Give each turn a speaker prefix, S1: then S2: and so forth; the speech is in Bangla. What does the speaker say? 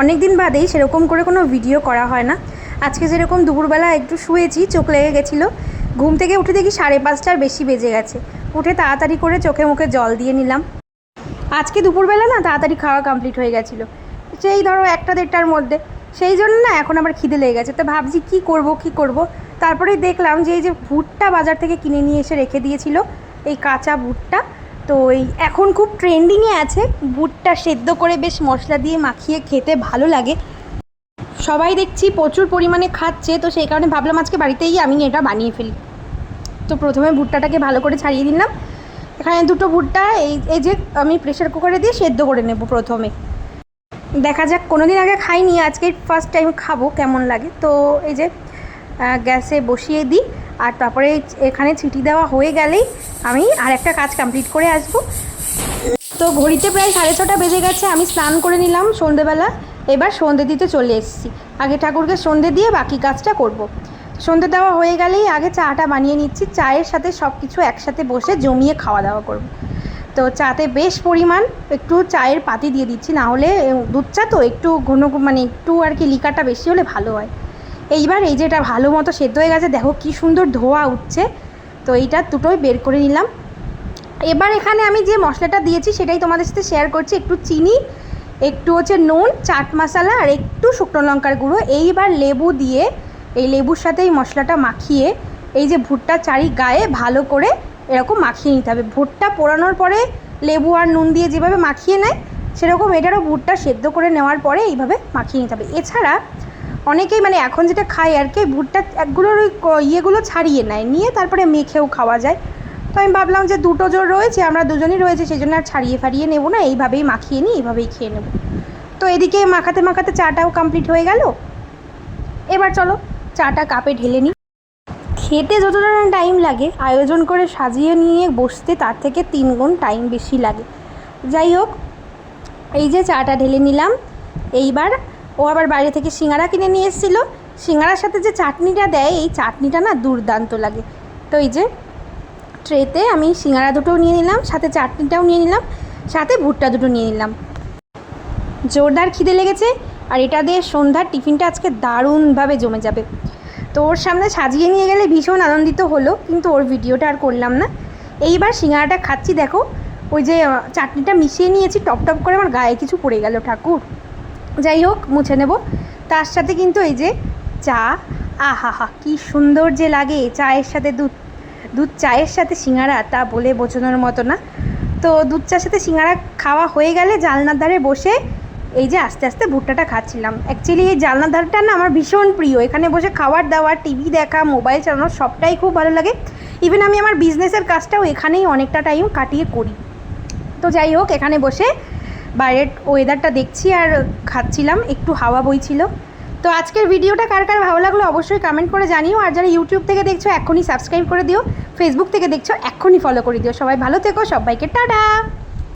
S1: অনেক দিন বাদেই সেরকম করে কোনো ভিডিও করা হয় না। আজকে যেরকম দুপুরবেলা একটু শুয়েছি, চোখ লেগে গেছিল। ঘুম থেকে উঠে দেখি সাড়ে পাঁচটার বেশি বেজে গেছে। উঠে তাড়াতাড়ি করে চোখে মুখে জল দিয়ে নিলাম। আজকে দুপুরবেলা না তাড়াতাড়ি খাওয়া কমপ্লিট হয়ে গেছিল। সেই ধরো একটা দেড়টার মধ্যে। সেই জন্য না এখন আবার খিদে লেগে গেছে। তো ভাবছি কি করব কি করব? তারপরে দেখলাম যে এই যে ভুট্টা বাজার থেকে কিনে নিয়ে এসে রেখে দিয়েছিল, এই কাঁচা ভুট্টা। তো এই এখন খুব ট্রেন্ডিংয়ে আছে। ভুট্টা সেদ্ধ করে বেশ মশলা দিয়ে মাখিয়ে খেতে ভালো লাগে। সবাই দেখছি প্রচুর পরিমাণে খাচ্ছে, তো সেই কারণে ভাবলাম আজকে বাড়িতেই আমি এটা বানিয়ে ফেলি। তো প্রথমে ভুট্টাটাকে ভালো করে ছাড়িয়ে দিলাম। এখানে দুটো ভুট্টা, এই এই যে আমি প্রেশার কুকারে দিয়ে সেদ্ধ করে নেব প্রথমে। দেখা যাক কোনো দিন আগে খাইনি, আজকে ফার্স্ট টাইম খাব, কেমন লাগে। তো এই যে গ্যাসে বসিয়ে দিই। আর তারপরে এখানে ছিটি দেওয়া হয়ে গেলেই আমি আর একটা কাজ কমপ্লিট করে আসব তো ঘড়িতে প্রায় সাড়ে ছটা বেজে গেছে, আমি স্নান করে নিলাম সন্ধেবেলা এবার সন্ধে দিতে চলে এসেছি আগে ঠাকুরকে সন্ধে দিয়ে বাকি কাজটা করব। সন্ধে দেওয়া হয়ে গেলেই আগে চাটা বানিয়ে নিচ্ছি, চায়ের সাথে সব কিছু একসাথে বসে জমিয়ে খাওয়া দাওয়া করব। তো চাতে বেশ পরিমাণ একটু চায়ের পাতি দিয়ে দিচ্ছি, না হলে দুধ চা তো একটু ঘন মানে একটু আর কি লিকাটা বেশি হলে ভালো হয় এইবার এই যেটা ভালো মতো সেদ্ধ হয়ে গেছে, দেখো কি সুন্দর ধোয়া উঠছে। তো এইটা দুটোই বের করে নিলাম। এবার এখানে আমি যে মশলাটা দিয়েছি সেটাই তোমাদের সাথে শেয়ার করছি, একটু চিনি, একটু হচ্ছে নুন, চাট মশলা আর একটু শুকনো লঙ্কার গুঁড়ো। এইবার লেবু দিয়ে এই লেবুর সাথে এই মশলাটা মাখিয়ে এই যে ভুট্টা চারি গায়ে ভালো করে এরকম মাখিয়ে নিতে হবে। ভুট্টা পোড়ানোর পরে লেবু আর নুন দিয়ে যেভাবে মাখিয়ে নেয়, সেরকম এটারও ভুট্টা সেদ্ধ করে নেওয়ার পরে এইভাবে মাখিয়ে নিতে হবে। এছাড়া অনেকেই মানে এখন যেটা খায় আর কি, ভুট্টা একগুলোর ওই ইয়েগুলো ছাড়িয়ে নেয়, নিয়ে তারপরে মেখেও খাওয়া যায়। তো আমি ভাবলাম যে দুটো জোর রয়েছে, আমরা দুজনই রয়েছে, সেই জন্য আর ছাড়িয়ে ফাড়িয়ে নেব না, এইভাবেই মাখিয়ে নিই, এইভাবেই খেয়ে নেব। তো এদিকে মাখাতে মাখাতে চাটাও কমপ্লিট হয়ে গেল। এবার চলো চাটা কাপে ঢেলে নিই। খেতে যতটা টাইম লাগে, আয়োজন করে সাজিয়ে নিয়ে বসতে তার থেকে তিন গুণ টাইম বেশি লাগে। যাই হোক, এই যে চাটা ঢেলে নিলাম, এইবার ও আবার বাইরে থেকে সিঙ্গারা কিনে নিয়ে এসেছিল। সিঙ্গারার সাথে যে চাটনিটা দেয়, এই চাটনিটা না দুর্দান্ত লাগে। তো এই যে ট্রেতে আমি সিঙ্গারা দুটোও নিয়ে নিলাম, সাথে চাটনিটাও নিয়ে নিলাম, সাথে ভুট্টা দুটো নিয়ে নিলাম। জোরদার খিদে লেগেছে আর এটা দিয়ে সন্ধ্যার টিফিনটা আজকে দারুণভাবে জমে যাবে। তো ওর সামনে সাজিয়ে নিয়ে গেলে ভীষণ আনন্দিত হলো, কিন্তু ওর ভিডিওটা আর করলাম না। এইবার সিঙ্গারাটা খাচ্ছি, দেখো। ওই যে চাটনিটা মিশিয়ে নিয়েছি টপ টপ করে আমার গায়ে কিছু পড়ে গেল, ঠাকুর। যাই হোক, মুছে নেব। তার সাথে কিন্তু এই যে চা আহা হা কী সুন্দর যে লাগে চায়ের সাথে দুধ। দুধ চায়ের সাথে সিঙ্গারা, তা বলে বোঝানোর মতো না। তো দুধ চার সাথে সিঙ্গারা খাওয়া হয়ে গেলে জানলার ধারে বসে এই যে আস্তে আস্তে ভুট্টাটা খাচ্ছিলাম। অ্যাকচুয়ালি এই জালনার ধারটা না আমার ভীষণ প্রিয়। এখানে বসে খাওয়ার দাওয়া টিভি দেখা, মোবাইল চালানো সবটাই খুব ভালো লাগে। ইভেন আমি আমার বিজনেসের কাজটাও এখানেই অনেকটা টাইম কাটিয়ে করি। তো যাই হোক, এখানে বসে বাইরের ওয়েদারটা দেখছি আর খাচ্ছিলাম, একটু হাওয়া বইছিল। তো আজকের ভিডিওটা কার কার ভালো লাগল অবশ্যই কমেন্ট করে জানিও, আর যারা ইউটিউব থেকে দেখছ এখনই সাবস্ক্রাইব করে দিও ফেসবুক থেকে দেখছ এখনই ফলো করে দিও। সবাই ভালো থেকো, সবাইকে টাটা!